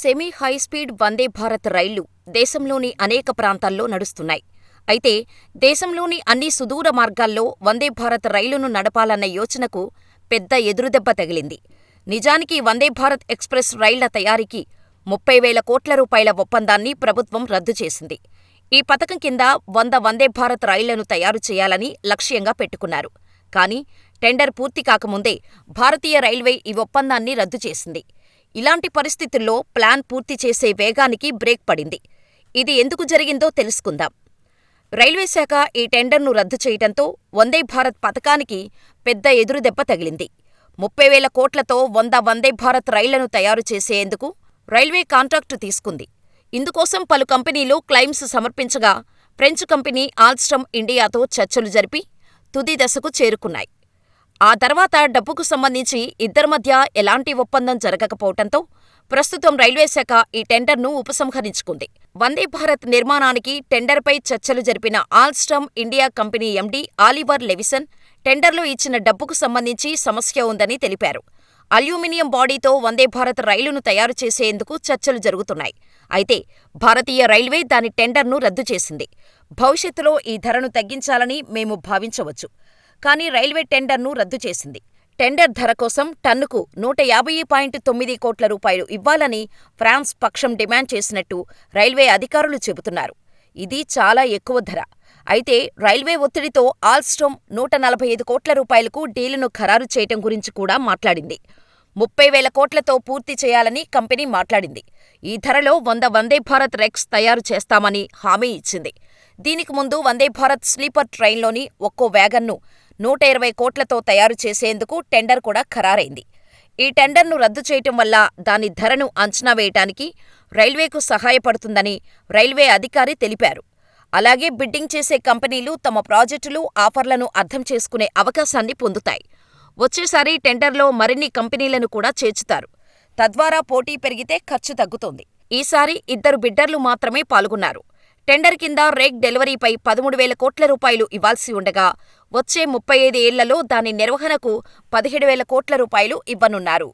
Semi high speed Vande Bharat రైళ్ళు దేశంలోని అనేక ప్రాంతాల్లో నడుస్తున్నాయి. అయితే దేశంలోని అన్ని సుదూర మార్గాల్లో వందే భారత్ రైలును నడపాలన్న యోచనకు పెద్ద ఎదురుదెబ్బ తగిలింది. నిజానికి వందే భారత్ ఎక్స్ప్రెస్ రైళ్ళ తయారీకి ముప్పై వేల కోట్ల రూపాయల ఒప్పందాన్ని ప్రభుత్వం రద్దు చేసింది. ఈ పథకం కింద వంద వందే భారత్ రైళ్ళను తయారు చేయాలని లక్ష్యంగా పెట్టుకున్నారు. కానీ టెండర్ పూర్తి కాకముందే భారతీయ రైల్వే ఈ ఒప్పందాన్ని రద్దు చేసింది. ఇలాంటి పరిస్థితుల్లో ప్లాన్ పూర్తి చేసే వేగానికి బ్రేక్ పడింది. ఇది ఎందుకు జరిగిందో తెలుసుకుందాం. రైల్వే శాఖ ఈ టెండర్ను రద్దు చేయటంతో వందే భారత్ పథకానికి పెద్ద ఎదురుదెబ్బ తగిలింది. ముప్పై వేల కోట్లతో వంద వందే భారత్ రైళ్ళను తయారు చేసేందుకు రైల్వే కాంట్రాక్టు తీసుకుంది. ఇందుకోసం పలు కంపెనీలు క్లెయిమ్స్ సమర్పించగా ఫ్రెంచ్ కంపెనీ ఆల్స్టమ్ ఇండియాతో చర్చలు జరిపి తుది దశకు చేరుకున్నాయి. ఆ తర్వాత డబ్బుకు సంబంధించి ఇద్దరి మధ్య ఎలాంటి ఒప్పందం జరగకపోవటంతో ప్రస్తుతం రైల్వే శాఖ ఈ టెండర్ను ఉపసంహరించుకుంది. వందే భారత్ నిర్మాణానికి టెండర్పై చర్చలు జరిపిన Alstom India company MD Oliver Levisson టెండర్లో ఇచ్చిన డబ్బుకు సంబంధించి సమస్య ఉందని తెలిపారు. అల్యూమినియం బాడీతో వందే భారత్ రైలును తయారు చేసేందుకు చర్చలు జరుగుతున్నాయి. అయితే భారతీయ రైల్వే దాని టెండర్ను రద్దు చేసింది. భవిష్యత్తులో ఈ ధరను తగ్గించాలని మేము భావించవచ్చు. కానీ రైల్వే టెండర్ను రద్దు చేసింది. టెండర్ ధర కోసం టన్నుకు నూట యాభై పాయింట్ తొమ్మిది కోట్ల రూపాయలు ఇవ్వాలని ఫ్రాన్స్ పక్షం డిమాండ్ చేసినట్టు రైల్వే అధికారులు చెబుతున్నారు. ఇది చాలా ఎక్కువ ధర. అయితే రైల్వే ఒత్తిడితో ఆల్స్టోమ్ నూట నలభై ఐదు కోట్ల రూపాయలకు డీలును ఖరారు చేయటం గురించి కూడా మాట్లాడింది. ముప్పై వేల కోట్లతో పూర్తి చేయాలని కంపెనీ మాట్లాడింది. ఈ ధరలో వంద వందే భారత్ రెక్స్ తయారు చేస్తామని హామీ ఇచ్చింది. దీనికి ముందు వందే భారత్ స్లీపర్ ట్రైన్లోని ఒక్కో వ్యాగన్ను నూట ఇరవై కోట్లతో తయారు చేసేందుకు టెండర్ కూడా ఖరారైంది. ఈ టెండర్ను రద్దు చేయటం వల్ల దాని ధరను అంచనా వేయటానికి రైల్వేకు సహాయపడుతుందని రైల్వే అధికారి తెలిపారు. అలాగే బిడ్డింగ్ చేసే కంపెనీలు తమ ప్రాజెక్టులు, ఆఫర్లను అర్థం చేసుకునే అవకాశాన్ని పొందుతాయి. వచ్చేసారి టెండర్లో మరిన్ని కంపెనీలను కూడా చేర్చుతారు. తద్వారా పోటీ పెరిగితే ఖర్చు తగ్గుతుంది. ఈసారి ఇద్దరు బిడ్డర్లు మాత్రమే పాల్గొన్నారు. టెండర్ కింద రేక్ డెలివరీపై పదమూడు వేల కోట్ల రూపాయలు ఇవ్వాల్సి ఉండగా వచ్చే ముప్పై ఐదు ఏళ్ళలో దాని నిర్వహణకు పదిహేడు వేల కోట్ల రూపాయలు ఇవ్వనున్నారు.